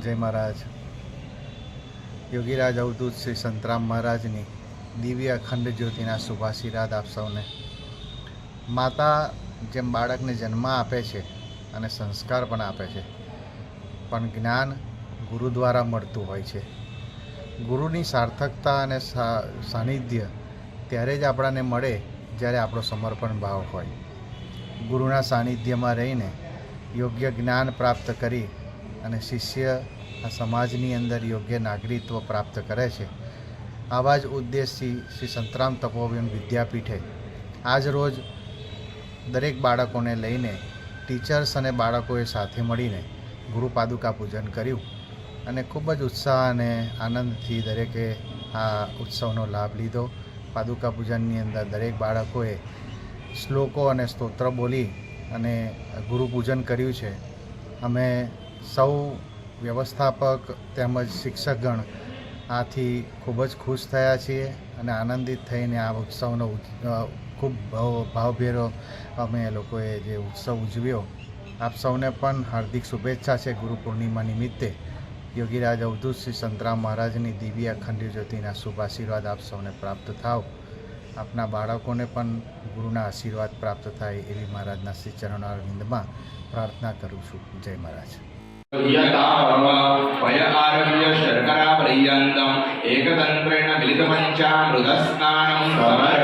જય મહારાજ. યોગીરાજ અવધૂત શ્રી સંતરામ મહારાજની દિવ્ય અખંડ જ્યોતિના શુભાશીર્વાદ આપ સૌને. માતા જેમ બાળકને જન્મ આપે છે અને સંસ્કાર પણ આપે છે, પણ જ્ઞાન ગુરુ દ્વારા મળતું હોય છે. ગુરુની સાર્થકતા અને સાનિધ્ય ત્યારે જ આપણાને મળે જ્યારે આપણો સમર્પણ ભાવ હોય. ગુરુના સાનિધ્યમાં રહીને યોગ્ય જ્ઞાન પ્રાપ્ત કરી અને શિષ્ય આ સમાજની અંદર યોગ્ય નાગરિકત્વ પ્રાપ્ત કરે છે. આવા જ ઉદ્દેશથી શ્રી સંતરામ તપોવન વિદ્યાપીઠે આજ રોજ દરેક બાળકોને લઈને ટીચર્સ અને બાળકોએ સાથે મળીને ગુરુ પાદુકા પૂજન કર્યું અને ખૂબ જ ઉત્સાહ અને આનંદથી દરેકે આ ઉત્સવનો લાભ લીધો. પાદુકા પૂજનની અંદર દરેક બાળકોએ શ્લોકો અને સ્તોત્ર બોલી અને ગુરુ પૂજન કર્યું છે. અમે સૌ વ્યવસ્થાપક તેમજ શિક્ષકગણ આથી ખૂબ જ ખુશ થયા છીએ અને આનંદિત થઈને આ ઉત્સવનો ખૂબ ભાવ, ભાવભેરો અમે લોકોએ જે ઉત્સવ ઉજવ્યો. આપ સૌને પણ હાર્દિક શુભેચ્છા છે ગુરુ પૂર્ણિમા નિમિત્તે. યોગીરાજ અવધૂત શ્રી સંતરામ મહારાજની દિવ્ય અખંડ જ્યોતિના શુભ આશીર્વાદ આપ સૌને પ્રાપ્ત થાવ. આપના બાળકોને પણ ગુરુના આશીર્વાદ પ્રાપ્ત થાય એવી મહારાજના શ્રી ચરણારવિંદમાં પ્રાર્થના કરું છું. જય મહારાજ. यतावम वय आरभ्य शर्करा पर्यन्तम् एकतन्त्रेण मिलितपञ्चामृतस्नानं समर्पयामि